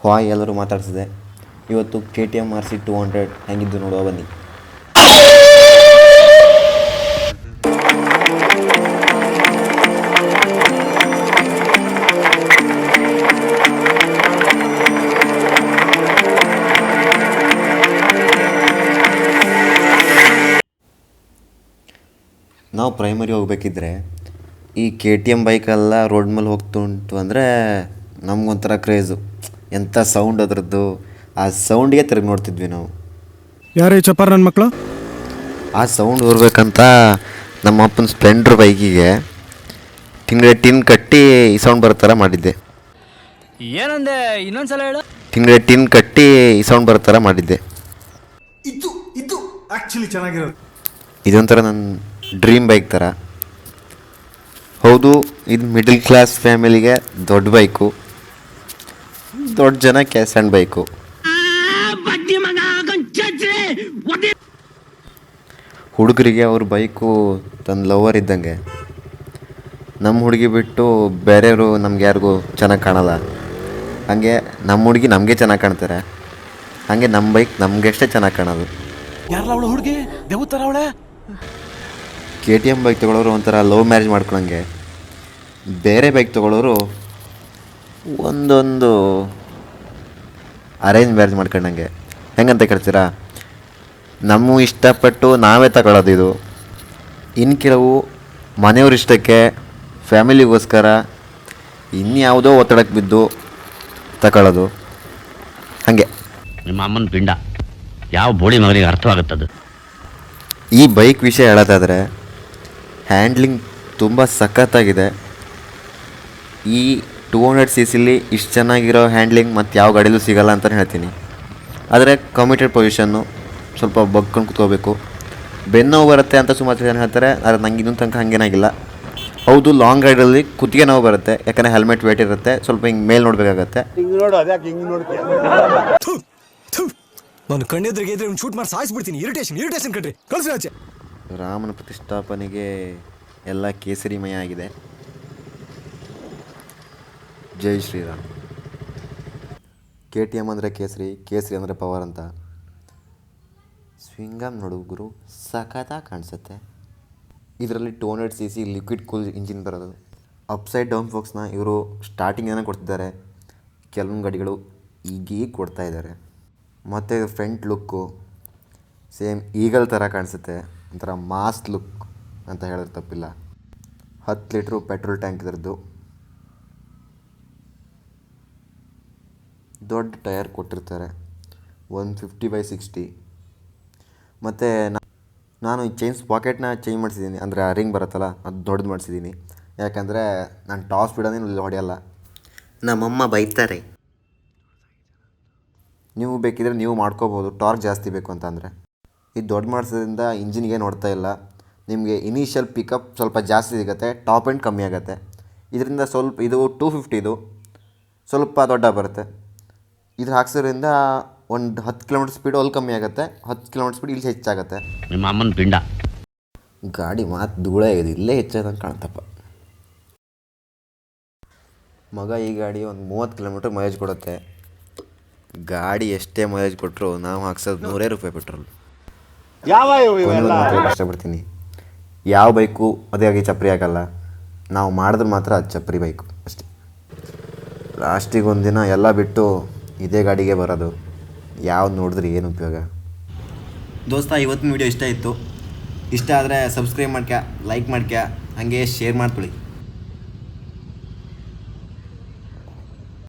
Hi ಎಲ್ಲರೂ ಮಾತಾಡ್ಸಿದೆ ಇವತ್ತು K T M R C two hundred ಹೆಂಗಿದ್ದು ನೋಡುವ, ಬನ್ನಿ. ನಾವು ಪ್ರೈಮರಿ ಹೋಗ್ಬೇಕಿದ್ರೆ ಈ ಕೆ ಟಿ ಎಂ ಬೈಕೆಲ್ಲ ರೋಡ್ ಮೇಲೆ ಹೋಗ್ತುಂಟು ಅಂದರೆ ನಮಗೊಂಥರ ಕ್ರೇಜು ಎಂಥ ಸೌಂಡ್ ಅದರದ್ದು? ಆ ಸೌಂಡಿಗೆ ತಿರುಗಿ ನೋಡ್ತಿದ್ವಿ ನಾವು. ಯಾರು ಚಪ್ಪಾರ ನನ್ನ ಮಕ್ಕಳು ಆ ಸೌಂಡ್ ಬರ್ಬೇಕಂತ ನಮ್ಮ ಅಪ್ಪನ ಸ್ಪ್ಲೆಂಡ್ರ್ ಬೈಕಿಗೆ ತಿಂಗಳ ಟಿನ್ ಕಟ್ಟಿ ಈ ಸೌಂಡ್ ಬರೋ ಥರ ಮಾಡಿದ್ದೆ. ಏನಂದೆ? ಇನ್ನೊಂದ್ಸಲ ಹೇಳು. ತಿಂಗಳ ಟಿನ್ ಕಟ್ಟಿ ಈ ಸೌಂಡ್ ಬರೋ ಥರ ಮಾಡಿದ್ದೆ. ಇದು ಇದು ಆ್ಯಕ್ಚುಲಿ ಚೆನ್ನಾಗಿರೋದು. ಇದೊಂಥರ ನನ್ನ ಡ್ರೀಮ್ ಬೈಕ್ ಥರ ಹೌದು ಇದು ಮಿಡಲ್ ಕ್ಲಾಸ್ ಫ್ಯಾಮಿಲಿಗೆ ದೊಡ್ಡ ಬೈಕು ದೊಡ್ಡ ಜನ ಕ್ಯಾಸ್ ಆ್ಯಂಡ್ ಬೈಕು ಹುಡುಗರಿಗೆ ಅವ್ರ ಬೈಕು ತನ್ನ ಲವರ್ ಇದ್ದಂಗೆ. ನಮ್ಮ ಹುಡುಗಿ ಬಿಟ್ಟು ಬೇರೆಯವರು ನಮ್ಗೆ ಯಾರಿಗೂ ಚೆನ್ನಾಗಿ ಕಾಣಲ್ಲ. ಹಾಗೆ ನಮ್ಮ ಹುಡುಗಿ ನಮಗೆ ಚೆನ್ನಾಗಿ ಕಾಣ್ತಾರೆ. ಹಾಗೆ ನಮ್ಮ ಬೈಕ್ ನಮಗೆ ಅಷ್ಟೇ ಚೆನ್ನಾಗಿ ಕಾಣೋದು. ಯಾರಲ್ಲ ಅವಳು ಹುಡುಗಿ? ಕೆ ಟಿ ಎಂ ಬೈಕ್ ತೊಗೊಳೋರು ಒಂಥರ ಲವ್ ಮ್ಯಾರೇಜ್ ಮಾಡ್ಕೊಳಂಗೆ. ಬೇರೆ ಬೈಕ್ ತೊಗೊಳೋರು ಒಂದೊಂದು ಅರೇಂಜ್ ಮ್ಯಾರೇಜ್ ಮಾಡ್ಕೊಂಡಂಗೆ. ಹೆಂಗಂತ ಕೇಳ್ತೀರಾ? ನಮ್ಮ ಇಷ್ಟಪಟ್ಟು ನಾವೇ ತಗೊಳ್ಳೋದು ಇದು. ಇನ್ನು ಕೆಲವು ಮನೆಯವ್ರ ಇಷ್ಟಕ್ಕೆ ಫ್ಯಾಮಿಲಿಗೋಸ್ಕರ ಇನ್ಯಾವುದೋ ಒತ್ತಡಕ್ಕೆ ಬಿದ್ದು ತಗೊಳ್ಳೋದು. ಹಾಗೆ. ನಿಮ್ಮ ಅಮ್ಮನ ಪಿಂಡ. ಯಾವ ಬೋಳಿ ಮಗನಿಗೆ ಅರ್ಥವಾಗುತ್ತದು? ಈ ಬೈಕ್ ವಿಷಯ ಹೇಳೋದಾದರೆ ಹ್ಯಾಂಡ್ಲಿಂಗ್ ತುಂಬ ಸಖತ್ತಾಗಿದೆ. ಈ ಟೂ ಹಂಡ್ರೆಡ್ ಸಿ ಸಿಲಿ ಇಷ್ಟು ಚೆನ್ನಾಗಿರೋ ಹ್ಯಾಂಡ್ಲಿಂಗ್ ಮತ್ತು ಯಾವ ಗಾಡಿಲೂ ಸಿಗಲ್ಲ ಅಂತಲೇ ಹೇಳ್ತೀನಿ. ಆದರೆ ಕಮಿಟೆಡ್ ಪೊಸಿಷನ್ನು ಸ್ವಲ್ಪ ಬಗ್ಕೊಂಡು ಕೂತ್ಕೋಬೇಕು. ಬೆನ್ನು ನೋವು ಬರುತ್ತೆ ಅಂತ ಸುಮಾರು ಜನ ಹೇಳ್ತಾರೆ ಆದರೆ ನಂಗೆ ಇನ್ನೂ ತನಕ ಹಾಗೇನಾಗಿಲ್ಲ ಹೌದು ಲಾಂಗ್ ರೈಡಲ್ಲಿ ಕುತ್ತಿಗೆ ನೋವು ಬರುತ್ತೆ ಯಾಕಂದರೆ ಹೆಲ್ಮೆಟ್ ವೇಟ್ ಇರುತ್ತೆ ಸ್ವಲ್ಪ ಹಿಂಗೆ ಮೇಲೆ ನೋಡಬೇಕಾಗತ್ತೆ. ನಾನು ಕಣ್ಣೆದ್ರಿಗೆ ಇದ್ರೆ ಶೂಟ್ ಮಾಡಿ ಸಾಯಿಸ್ಬಿಡ್ತೀನಿ. ಇರಿಟೇಷನ್ ಇರಿಟೇಷನ್ ಕಣ್ರಿ. ಕಳ್ಸಿ ಆಚೆ. ರಾಮನ ಪ್ರತಿಷ್ಠಾಪನೆಗೆ ಎಲ್ಲ ಕೇಸರಿಮಯ ಆಗಿದೆ. ಜೈ ಶ್ರೀರಾಮ್. ಕೆ ಟಿ ಎಂ ಅಂದರೆ ಕೇಸರಿ ಕೇಸರಿ ಅಂದರೆ ಪವರ್ ಅಂತ. ಸ್ವಿಂಗಮ್ ನೋಡುಗರು ಸಖತ್ತಾಗಿ ಕಾಣಿಸುತ್ತೆ. ಇದರಲ್ಲಿ two hundred C C liquid cool engine ಬರೋದು. ಅಪ್ಸೈಡ್ ಡೌನ್ ಫೋಕ್ಸ್ನ ಇವರು ಸ್ಟಾರ್ಟಿಂಗೇನೆ ಕೊಡ್ತಿದ್ದಾರೆ. ಕೆಲವೊಂದು ಗಾಡಿಗಳು ಈಗೀಗ ಕೊಡ್ತಾ ಇದ್ದಾರೆ ಮತ್ತು ಫ್ರಂಟ್ ಲುಕ್ಕು ಸೇಮ್ ಈಗಲ್ ಥರ ಕಾಣಿಸುತ್ತೆ. ಒಂಥರ ಮಾಸ್ ಲುಕ್ ಅಂತ ಹೇಳಿದ್ರೆ ತಪ್ಪಿಲ್ಲ. ಹತ್ತು ಲೀಟ್ರು ಪೆಟ್ರೋಲ್ ಟ್ಯಾಂಕ್ ಇದರದ್ದು. ದೊಡ್ಡ ಟಯರ್ ಕೊಟ್ಟಿರ್ತಾರೆ. ಒನ್ ಫಿಫ್ಟಿ ಬೈ ಸಿಕ್ಸ್ಟಿ ಮತ್ತು ನಾನು ಈ ಚೈನ್ಸ್ ಪಾಕೆಟ್ನ ಚೇಂಜ್ ಮಾಡಿಸಿದ್ದೀನಿ ಅಂದರೆ ಆ ರಿಂಗ್ ಬರುತ್ತಲ್ಲ, ಅದು ದೊಡ್ಡದು ಮಾಡಿಸಿದ್ದೀನಿ ಯಾಕಂದರೆ ನಾನು ಟಾಪ್ ಬಿಡೋದೇ ಇಲ್ಲಿ ಹೊಡೆಯಲ್ಲ. ನಮ್ಮಮ್ಮ ಬೈತಾರೆ. ನೀವು ಬೇಕಿದ್ರೆ ನೀವು ಮಾಡ್ಕೋಬೋದು. ಟಾರ್ಕ್ ಜಾಸ್ತಿ ಬೇಕು ಅಂತ ಅಂದರೆ. ಇದು ದೊಡ್ಡ ಮಾಡಿಸೋದ್ರಿಂದ ಇಂಜಿನ್ಗೆ ನೋಡ್ತಾ ಇಲ್ಲ. ನಿಮಗೆ ಇನಿಷಿಯಲ್ ಪಿಕಪ್ ಸ್ವಲ್ಪ ಜಾಸ್ತಿ ಸಿಗುತ್ತೆ ಟಾಪ್ ಎಂಡ್ ಕಮ್ಮಿ ಆಗುತ್ತೆ. ಇದರಿಂದ ಸ್ವಲ್ಪ, ಇದು ಟೂ ಫಿಫ್ಟಿದು ಸ್ವಲ್ಪ ದೊಡ್ಡ ಬರುತ್ತೆ. ಇದು ಹಾಕ್ಸೋದ್ರಿಂದ ಒಂದು ಹತ್ತು ಕಿಲೋಮೀಟ್ರ್ ಸ್ಪೀಡ್ ಅಲ್ಲಿ ಕಮ್ಮಿ ಆಗುತ್ತೆ. ಹತ್ತು ಕಿಲೋಮೀಟ್ರ್ ಸ್ಪೀಡ್ ಇಲ್ಲಿ ಹೆಚ್ಚಾಗುತ್ತೆ. ನಿಮ್ಮ ಅಮ್ಮನ ಪಿಂಡ. ಗಾಡಿ ಮಾತು ಧೂಳ ಇದೆ ಇಲ್ಲೇ ಹೆಚ್ಚಾದಂಗೆ ಕಾಣ್ತಪ್ಪ. ಮಗ ಈ ಗಾಡಿ ಒಂದು ಮೂವತ್ತು ಕಿಲೋಮೀಟ್ರ್ ಮೈಲೇಜ್ ಕೊಡುತ್ತೆ. ಗಾಡಿ ಎಷ್ಟೇ ಮೈಲೇಜ್ ಕೊಟ್ಟರು ನಾವು ಹಾಕ್ಸೋದು ನೂರೇ ರೂಪಾಯಿ ಪೆಟ್ರೋಲ್ ಕಷ್ಟಪಡ್ತೀನಿ ಯಾವ ಬೈಕು ಅದೇ ಆಗಿ ಚಪ್ರಿ ಆಗಲ್ಲ. ನಾವು ಮಾಡಿದ್ರೆ ಮಾತ್ರ ಅದು ಚಪ್ರಿ ಬೈಕು ಅಷ್ಟೇ. ಲಾಸ್ಟಿಗೆ ಒಂದಿನ ಎಲ್ಲ ಬಿಟ್ಟು ಇದೇ ಗಾಡಿಗೆ ಬರೋದು. ಯಾವ್ದು ನೋಡಿದ್ರೆ ಏನು ಉಪಯೋಗ? ದೋಸ್ತ, ಇವತ್ತಿನ ವಿಡಿಯೋ ಇಷ್ಟ ಇತ್ತು. ಇಷ್ಟ ಆದರೆ ಸಬ್ಸ್ಕ್ರೈಬ್ ಮಾಡ್ಕ್ಯಾ ಲೈಕ್ ಮಾಡ್ಕ್ಯಾ, ಹಾಗೆ ಶೇರ್ ಮಾಡ್ಕೊಳ್ಳಿ.